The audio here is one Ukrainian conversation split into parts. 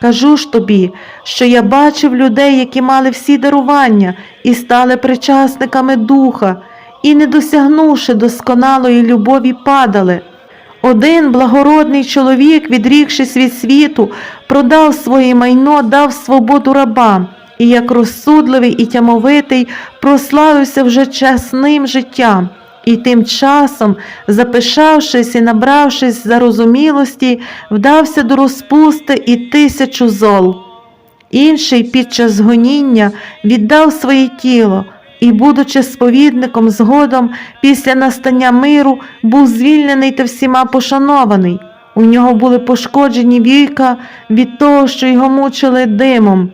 Кажу ж тобі, що я бачив людей, які мали всі дарування і стали причасниками духа, і, не досягнувши досконалої любові, падали. Один благородний чоловік, відрікшись від світу, продав своє майно, дав свободу рабам, і як розсудливий і тямовитий прославився вже чесним життям. І тим часом, запишавшись і набравшись зарозумілості, вдався до розпусти і тисячу зол. Інший під час гоніння віддав своє тіло і, будучи сповідником згодом, після настання миру, був звільнений та всіма пошанований. У нього були пошкоджені віка від того, що його мучили димом.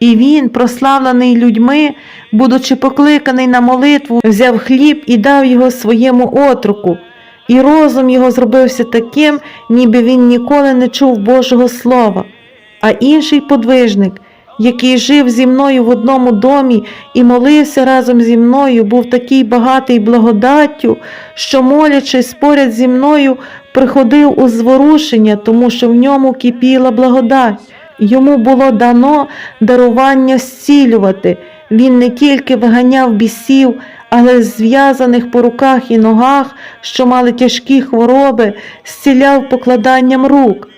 І він, прославлений людьми, будучи покликаний на молитву, взяв хліб і дав його своєму отруку. І розум його зробився таким, ніби він ніколи не чув Божого Слова. А інший подвижник, який жив зі мною в одному домі і молився разом зі мною, був такий багатий благодаттю, що, молячись поряд зі мною, приходив у зворушення, тому що в ньому кипіла благодать. Йому було дано дарування зцілювати. Він не тільки виганяв бісів, але зв'язаних по руках і ногах, що мали тяжкі хвороби, зціляв покладанням рук.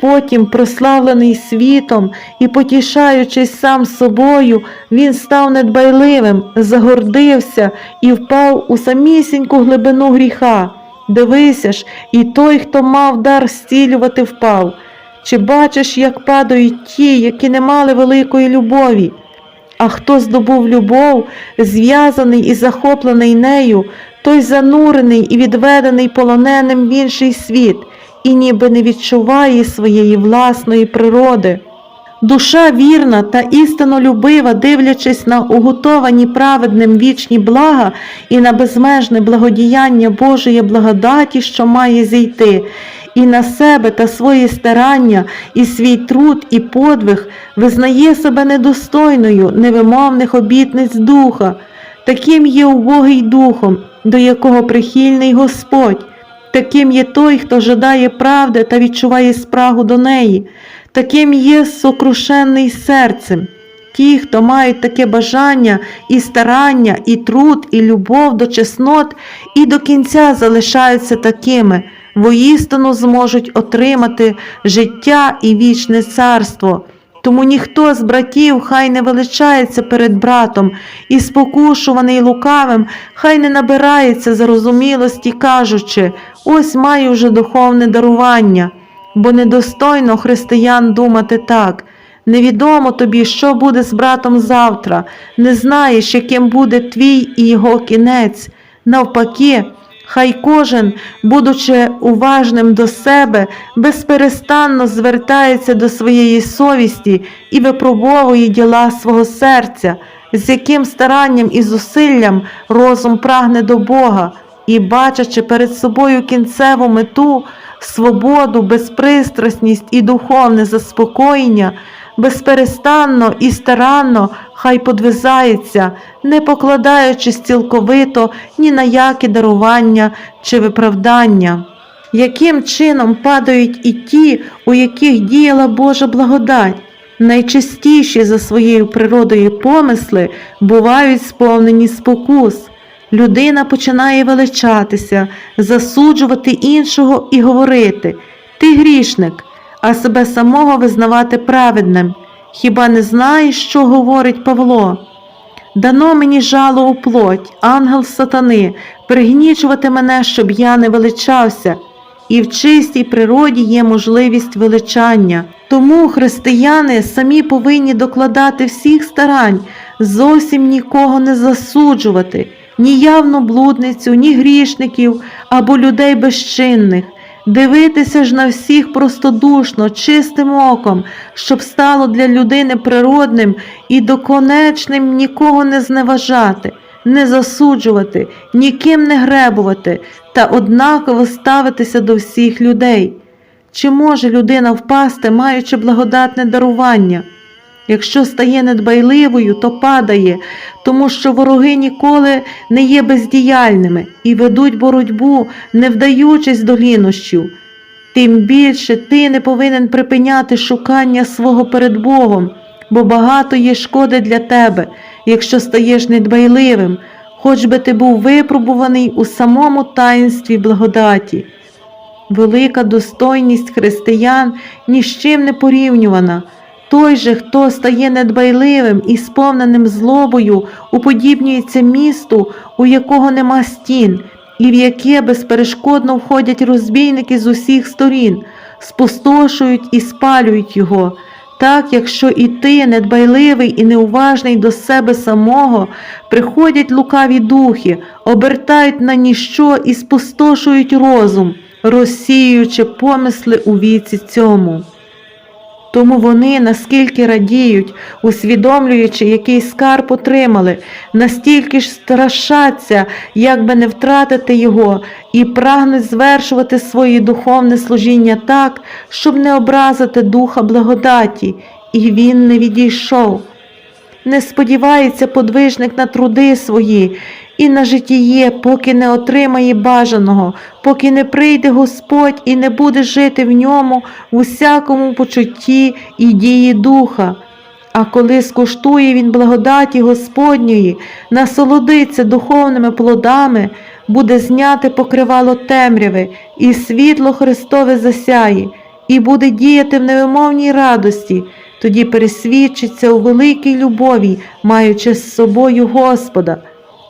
Потім, прославлений світом і потішаючись сам собою, він став недбайливим, загордився і впав у самісіньку глибину гріха. Дивися ж, і той, хто мав дар зцілювати, впав. Чи бачиш, як падають ті, які не мали великої любові? А хто здобув любов, зв'язаний і захоплений нею, той занурений і відведений полоненим в інший світ, і ніби не відчуває своєї власної природи. Душа вірна та істинолюбива, дивлячись на уготовані праведним вічні блага і на безмежне благодіяння Божої благодаті, що має зійти, і на себе та свої старання, і свій труд і подвиг визнає себе недостойною невимовних обітниць духа, таким є убогий духом, до якого прихильний Господь. Таким є той, хто жадає правди та відчуває спрагу до неї, таким є сокрушенний серцем. Ті, хто мають таке бажання і старання, і труд, і любов до чеснот, і до кінця залишаються такими, воістину зможуть отримати життя і вічне царство. Тому ніхто з братів хай не величається перед братом, і спокушуваний лукавим, хай не набирається зарозумілості, кажучи, ось маю вже духовне дарування, бо недостойно християн думати так. Невідомо тобі, що буде з братом завтра, не знаєш, яким буде твій і його кінець. Навпаки, Хай кожен, будучи уважним до себе, безперестанно звертається до своєї совісті і випробовує діла свого серця, з яким старанням і зусиллям розум прагне до Бога і, бачачи перед собою кінцеву мету, свободу, безпристрасність і духовне заспокоєння, безперестанно і старанно хай подвизається, не покладаючись цілковито ні на яке дарування чи виправдання. Яким чином падають і ті, у яких діяла Божа благодать? Найчастіші за своєю природою помисли бувають сповнені спокус. Людина починає величатися, засуджувати іншого і говорити Ти грішник, а себе самого визнавати праведним. Хіба не знаєш, що говорить Павло? Дано мені жало у плоть, ангел сатани, пригнічувати мене, щоб я не величався, і в чистій природі є можливість величання. Тому християни самі повинні докладати всіх старань, зовсім нікого не засуджувати, ні явну блудницю, ні грішників або людей безчинних. Дивитися ж на всіх простодушно, чистим оком, щоб стало для людини природним і доконечним нікого не зневажати, не засуджувати, ніким не гребувати та однаково ставитися до всіх людей. Чи може людина впасти, маючи благодатне дарування? Якщо стає недбайливою, то падає, тому що вороги ніколи не є бездіяльними і ведуть боротьбу, не вдаючись до лінощів. тим більше ти не повинен припиняти шукання свого перед Богом, бо багато є шкоди для тебе, якщо стаєш недбайливим, хоч би ти був випробуваний у самому таїнстві благодаті. Велика достойність християн ні з чим не порівнювана. Той же, хто стає недбайливим і сповненим злобою, уподібнюється місту, у якого нема стін, і в яке безперешкодно входять розбійники з усіх сторін, спустошують і спалюють його. Так, якщо і ти, недбайливий і неуважний до себе самого, приходять лукаві духи, обертають на ніщо і спустошують розум, розсіюючи помисли у віці цьому. Тому вони наскільки радіють, усвідомлюючи, який скарб отримали, настільки ж страшаться, як би не втратити його, і прагнуть звершувати своє духовне служіння так, щоб не образити духа благодаті, і він не відійшов. Не сподівається подвижник на труди свої і на житіє, поки не отримає бажаного, поки не прийде Господь і не буде жити в ньому в усякому почутті і дії духа. А коли скуштує він благодаті Господньої, насолодиться духовними плодами, буде зняти покривало темряви, і світло Христове засяє, і буде діяти в невимовній радості, тоді пересвідчиться у великій любові, маючи з собою Господа.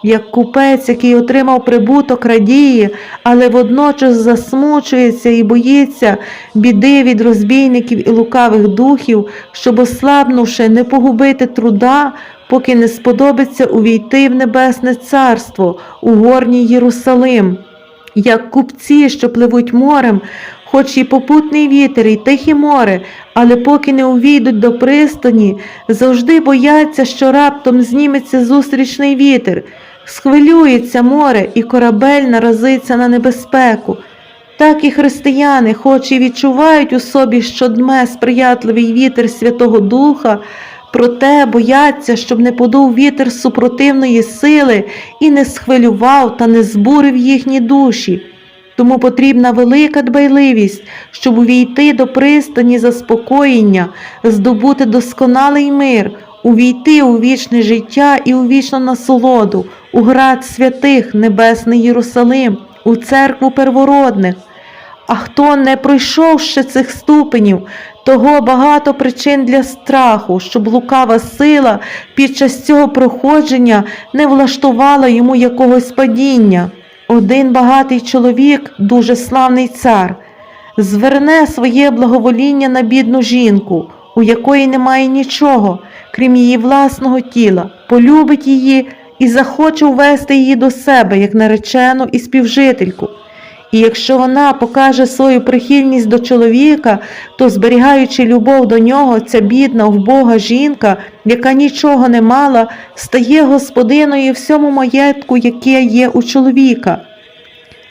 Як купець, який отримав прибуток, радіє, але водночас засмучується і боїться біди від розбійників і лукавих духів, щоб, ослабнувши, не погубити труда, поки не сподобиться увійти в небесне царство, у горній Єрусалим. Як купці, що пливуть морем, хоч і попутний вітер, і тихе море, але поки не увійдуть до пристані, завжди бояться, що раптом зніметься зустрічний вітер, схвилюється море, і корабель наразиться на небезпеку. Так і християни, хоч і відчувають у собі, що дме сприятливий вітер Святого Духа, проте бояться, щоб не подув вітер супротивної сили і не схвилював та не збурив їхні душі. Тому потрібна велика дбайливість, щоб увійти до пристані заспокоєння, здобути досконалий мир, увійти у вічне життя і у вічну насолоду, у град святих, небесний Єрусалим, у церкву первородних. А хто не пройшов ще цих ступенів, того багато причин для страху, щоб лукава сила під час цього проходження не влаштувала йому якогось падіння. Один багатий чоловік, дуже славний цар, зверне своє благовоління на бідну жінку, у якої немає нічого, крім її власного тіла, полюбить її і захоче ввести її до себе як наречену і співжительку. І якщо вона покаже свою прихильність до чоловіка, то, зберігаючи любов до нього, ця бідна, вбога жінка, яка нічого не мала, стає господиною всьому маєтку, яке є у чоловіка.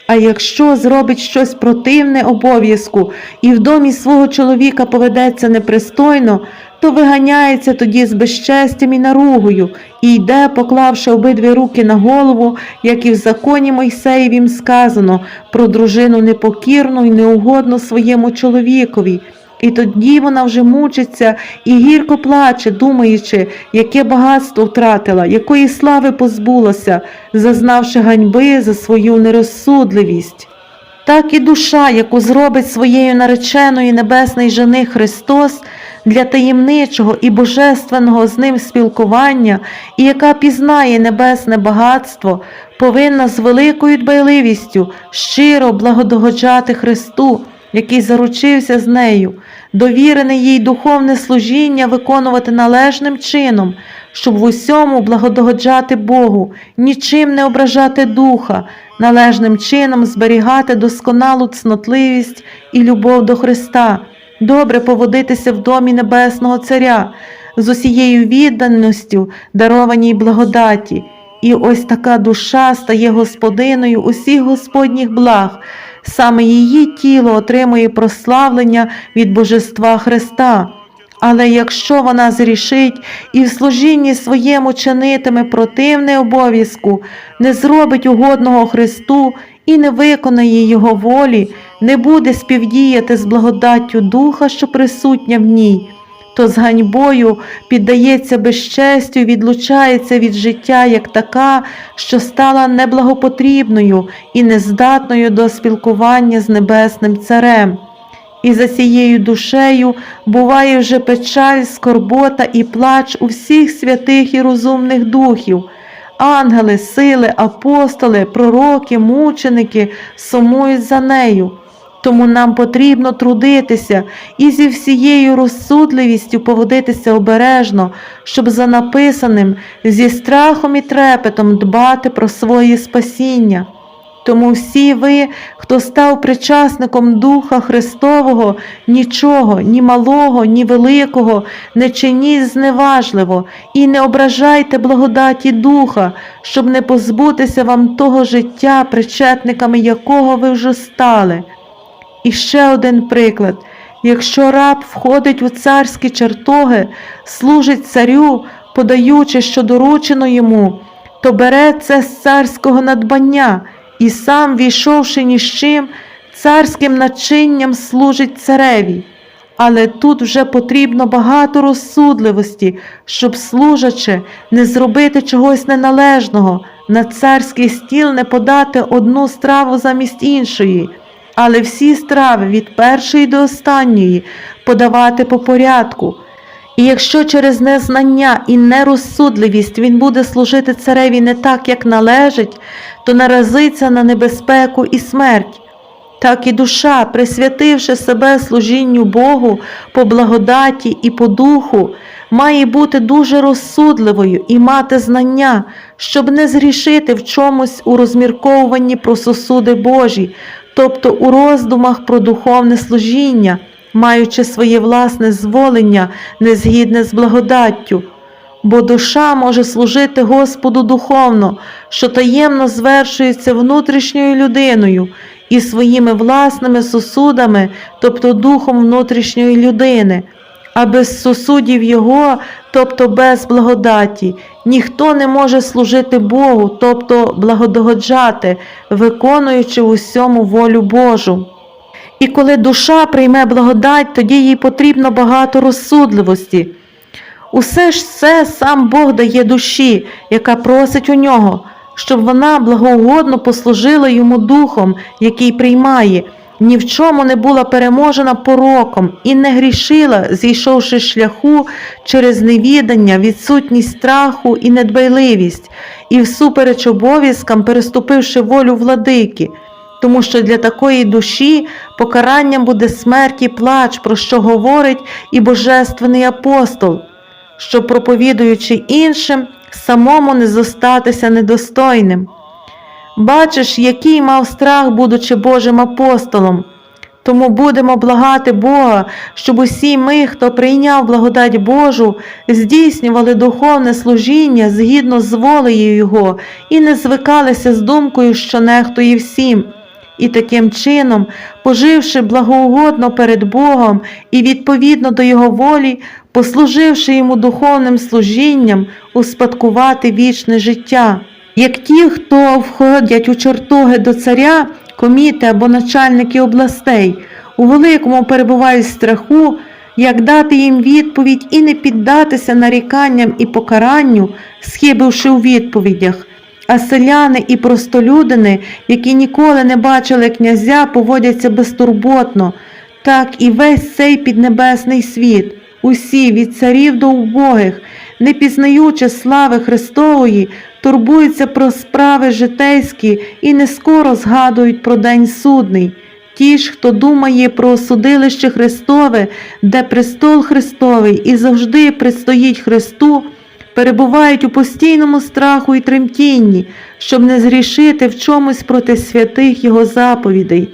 А якщо зробить щось противне обов'язку і в домі свого чоловіка поведеться непристойно, то виганяється тоді з безчестям і наругою, і йде, поклавши обидві руки на голову, як і в законі Мойсеєвім сказано про дружину непокірну і неугодну своєму чоловікові. І тоді вона вже мучиться і гірко плаче, думаючи, яке багатство втратила, якої слави позбулася, зазнавши ганьби за свою нерозсудливість. Так і душа, яку зробить своєю нареченою небесний жених Христос для таємничого і божественного з ним спілкування, і яка пізнає небесне багатство, повинна з великою дбайливістю щиро благодогоджати Христу, який заручився з нею, довірене їй духовне служіння виконувати належним чином, щоб в усьому благодогоджати Богу, нічим не ображати духа, належним чином зберігати досконалу цнотливість і любов до Христа, добре поводитися в домі Небесного Царя, з усією відданістю, дарованій благодаті. І ось така душа стає господиною усіх Господніх благ, саме її тіло отримує прославлення від Божества Христа. Але якщо вона зрішить і в служінні своєму чинитиме противне обов'язку, не зробить угодного Христу і не виконає Його волі, не буде співдіяти з благодаттю духа, що присутня в ній, то з ганьбою піддається безчестю відлучається від життя як така, що стала неблагопотрібною і нездатною до спілкування з небесним царем. І за цією душею буває вже печаль, скорбота і плач у всіх святих і розумних духів. Ангели, сили, апостоли, пророки, мученики сумують за нею. Тому нам потрібно трудитися і зі всією розсудливістю поводитися обережно, щоб за написаним зі страхом і трепетом дбати про своє спасіння. Тому всі ви, хто став причасником Духа Христового, нічого, ні малого, ні великого, не чиніть зневажливо і не ображайте благодаті Духа, щоб не позбутися вам того життя, причетниками якого ви вже стали. І ще один приклад. Якщо раб входить у царські чертоги, служить царю, подаючи, що доручено йому, то бере це з царського надбання і сам, війшовши ні з чим, царським начинням служить цареві. Але тут вже потрібно багато розсудливості, щоб, служачи, не зробити чогось неналежного, на царський стіл не подати одну страву замість іншої, але всі страви від першої до останньої подавати по порядку. І якщо через незнання і нерозсудливість він буде служити цареві не так, як належить, то наразиться на небезпеку і смерть. Так і душа, присвятивши себе служінню Богу по благодаті і по духу, має бути дуже розсудливою і мати знання, щоб не згрішити в чомусь у розмірковуванні про сосуди Божі, тобто у роздумах про духовне служіння, маючи своє власне зволення, незгідне з благодаттю. Бо душа може служити Господу духовно, що таємно звершується внутрішньою людиною і своїми власними сосудами, тобто духом внутрішньої людини, а без сосудів Його, тобто без благодаті, ніхто не може служити Богу, тобто благодогоджати, виконуючи в усьому волю Божу. І коли душа прийме благодать, тоді їй потрібно багато розсудливості. Усе ж це сам Бог дає душі, яка просить у нього, щоб вона благоугодно послужила йому духом, який приймає, ні в чому не була переможена пороком і не грішила, зійшовши шляху через невідання, відсутність страху і недбайливість, і всупереч обов'язкам, переступивши волю владики. Тому що для такої душі покаранням буде смерть і плач, про що говорить і божественний апостол що, проповідуючи іншим, самому не зостатися недостойним. Бачиш, який мав страх, будучи Божим апостолом. Тому будемо благати Бога, щоб усі ми, хто прийняв благодать Божу, здійснювали духовне служіння згідно з волею Його і не звикалися з думкою, що нехтує всім. І таким чином, поживши благоугодно перед Богом і відповідно до Його волі, послуживши йому духовним служінням, успадкувати вічне життя. Як ті, хто входять у чертоги до царя, коміти або начальники областей, у великому перебувають страху, як дати їм відповідь і не піддатися наріканням і покаранню, схибивши у відповідях. А селяни і простолюдини, які ніколи не бачили князя, поводяться безтурботно, так і весь цей піднебесний світ, усі від царів до убогих, не пізнаючи слави Христової, турбуються про справи житейські і не скоро згадують про день судний. Ті ж, хто думає про судилище Христове, де престол Христовий і завжди предстоїть Христу, перебувають у постійному страху і тремтінні, щоб не згрішити в чомусь проти святих Його заповідей.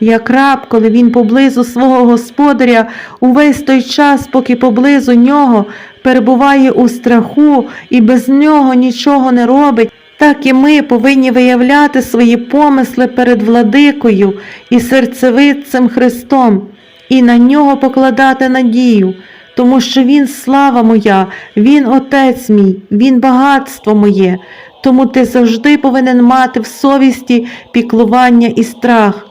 Як раб, коли він поблизу свого господаря увесь той час, поки поблизу нього перебуває у страху і без нього нічого не робить, так і ми повинні виявляти свої помисли перед владикою і серцевидцем Христом, і на нього покладати надію, тому що Він слава моя, Він Отець мій, Він багатство моє, тому ти завжди повинен мати в совісті піклування і страх.